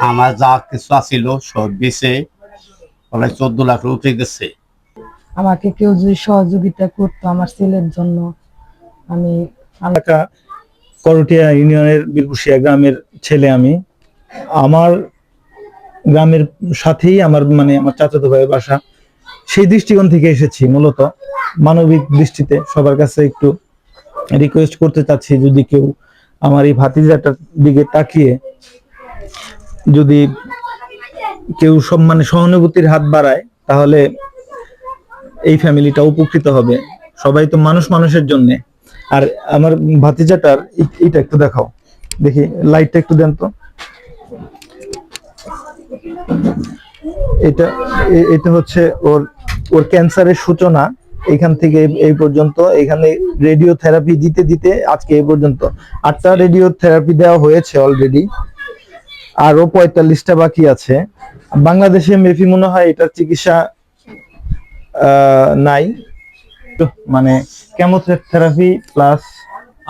আমার যা কিছু আছিল সব বেছে প্রায় চোদ্দ লাখ উঠে গেছে আমাকে কেউ যদি সহযোগিতা করতো আমার ছেলের জন্য আমি করটিয়া ইউনিয়নের বীরপুষিয়া গ্রামের ছেলে আমি। আমার গ্রামের সাথেই আমার মানে আমার চাচাতো ভাইয়ের বাসা। সেই দৃষ্টিকোণ থেকে এসেছি মূলত। মানবিক দৃষ্টিতে সবার কাছে একটু রিকোয়েস্ট করতে চাচ্ছি যদি কেউ আমার এই ভাতিজাটার দিকে তাকিয়ে যদি কেউ সব মানে সহানুভূতির হাত বাড়ায়, তাহলে এই ফ্যামিলিটা উপকৃত হবে। সবাই তো মানুষ মানুষের জন্যে। আর আমার ভাতিজাটার এইটা একটু দেখাও। দেখি লাইটটা একটু দেন তো। এটা এটা হচ্ছে ওর ওর ক্যান্সারের সূচনা। এখান থেকে এই পর্যন্ত। এখানে রেডিও থেরাপি দিতে দিতে আজকে এই পর্যন্ত। আটটা রেডিও থেরাপি দেওয়া হয়েছে অলরেডি আরও পঁয়তাল্লিশটা বাকি আছে। বাংলাদেশে মেফি মনে হয় এটার চিকিৎসা নাই। মানে কেমোথেরাপি প্লাস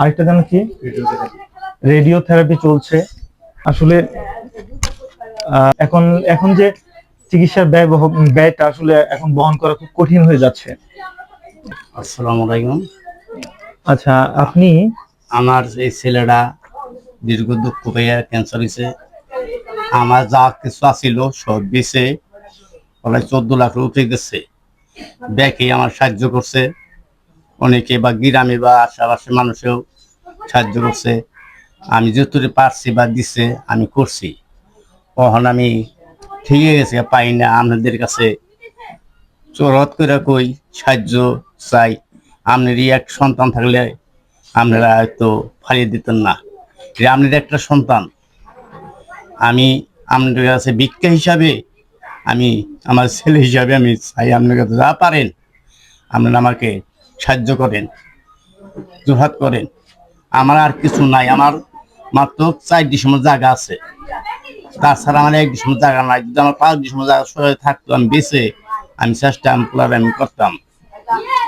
আরেকটা জানো কি? রেডিও থেরাপি চলছে। আসলে এখন এখন যে চিকিৎসার ব্যয় ব্যয়টা আসলে এখন বহন করা খুব কঠিন হয়ে যাচ্ছে। আসসালামু আলাইকুম। আচ্ছা আপনি? আমার এই ছেলেটা দীর্ঘ দুঃখ পেয়ে ক্যান্সার হয়েছে। আমার যা কিছু আছিল সব বেছে প্রায় চোদ্দ লাখ উঠে গেছে। ব্যাংকে আমার সাহায্য করছে। অনেকে বা গ্রামে বা আশেপাশে মানুষেও সাহায্য করছে। আমি যতটুকু পারছি বা দিছে, আমি করছি। তখন আমি ঠিক গেছে, পাই না আপনাদের কাছে। চরত করে কই, সাহায্য চাই। আপনারই এক সন্তান থাকলে আপনারা হয়তো ফালিয়ে দিতেন না। আপনার একটা সন্তান আমি আপনাদের কাছে ভিক্ষা হিসাবে আমি আমার ছেলে হিসাবে আমি চাই আপনার কাছে যা পারেন আপনারা আমাকে সাহায্য করেন জোহাত করেন। আমার আর কিছু নাই আমার মাত্র চার ডিসেম্বর জায়গা আছে। তাছাড়া আমার এক ডিসেম্বর জায়গা নাই যদি আমার পাঁচ ডিসেম্বর জায়গা সবাই থাকতো আমি বেছে আমি চেষ্টা আমি আমি করতাম।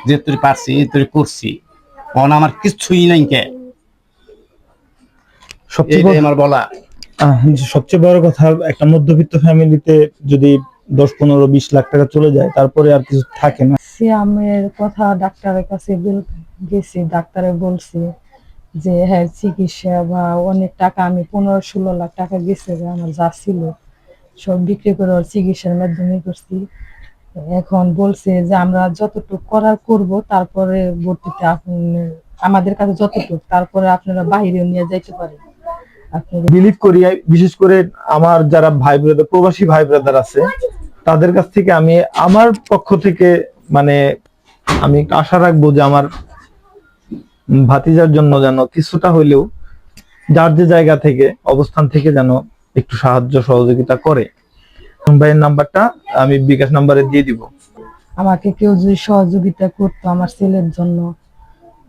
যে তুই পারছি তুই করছি তখন আমার কিছুই নাই কে। সবচেয়ে আমার বলা। সবচেয়ে বড় কথা, একটা মধ্যবিত্ত ফ্যামিলিতে যদি দশ, পনেরো, বিশ লাখ টাকা চলে যায়, তারপরে আর কিছু থাকে না। সিয়ামের কথা ডাক্তারের কাছে গেছি, ডাক্তারে বলছি যে হ্যাঁ চিকিৎসা বা অনেক টাকা, আমি পনেরো, ষোলো লাখ টাকা গেছে আমার যা ছিল, সব বিক্রি করে ওর চিকিৎসার মাধ্যমে করছি। এখন বলছে যে, আমরা যতটুকু করার করব, তারপরে ভর্তিতে আপনি আমাদের কাছে যতটুকু, তারপরে আপনারা বাইরেও নিয়ে যাইতে পারেন। বিলিভ করি বিশেষ করে আমার যারা ভাই ব্রাদার প্রবাসী ভাই ব্রাদার আছে তাদের কাছ থেকে আমি আমার পক্ষ থেকে মানে আমি আশা রাখব যে আমার ভাতিজার জন্য যেন কিছুটা হইলেও যার যে জায়গা থেকে অবস্থান থেকে যেন একটু সাহায্য সহযোগিতা করে। ভাইয়ের নাম্বারটা আমি বিকাশ নাম্বারে দিয়ে দিব। আমাকে কেউ যদি সহযোগিতা করতো আমার ছেলের জন্য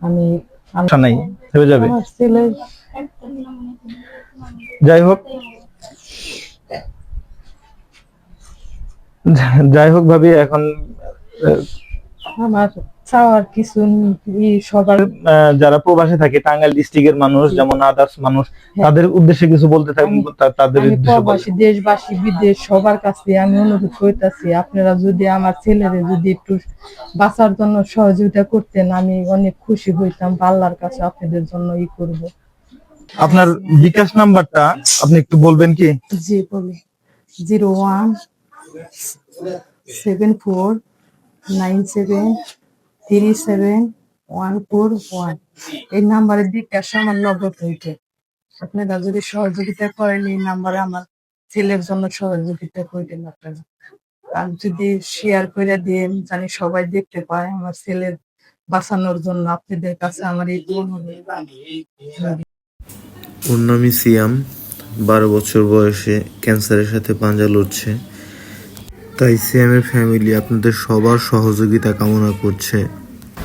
আমি সমস্যা নাই হয়ে যাবে। আমার ছেলের যাই হোক। যাই হোক ভাবি এখন আমার চাওয়ার কিছু সবার যারা প্রবাসে থাকে টাঙ্গাইল ডিস্ট্রিক্টের মানুষ যেমন আদার্স মানুষ তাদের উদ্দেশ্যে কিছু বলতে আমি- তাদের। প্রবাসী দেশবাসী বিদেশ সবার কাছে আমি অনুরোধ করতেছি আপনারা যদি আমার ছেলেরে যদি একটু বাঁচার জন্য সহযোগিতা করতেন আমি অনেক খুশি হইতাম বা আল্লাহর কাছে আপনাদের জন্য ই করব। আপনার বিকাশ নাম্বারটা আপনি একটু বলবেন কি? জি, বলি। Zero one seven four nine seven three seven one four one. এই নাম্বারের বিকাশ আমার নগদ হইতে আপনারা যদি সহযোগিতা করেন, এই নাম্বারে আমার ছেলের জন্য সহযোগিতা করতেন আপনারা। আর যদি শেয়ার করে দেন, জানি সবাই দেখতে পায়, আমার ছেলের বাঁচানোর জন্য আপনাদের কাছে আমার এই নামই সিয়াম, বারো বছর বয়সে ক্যান্সারের সাথে পাঞ্জা লড়ছে। তাই সিয়ামের ফ্যামিলি আপনাদের সবার সহযোগিতা কামনা করছে।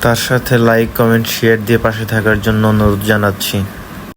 তার সাথে লাইক কমেন্ট শেয়ার দিয়ে পাশে থাকার জন্য অনুরোধ জানাচ্ছি।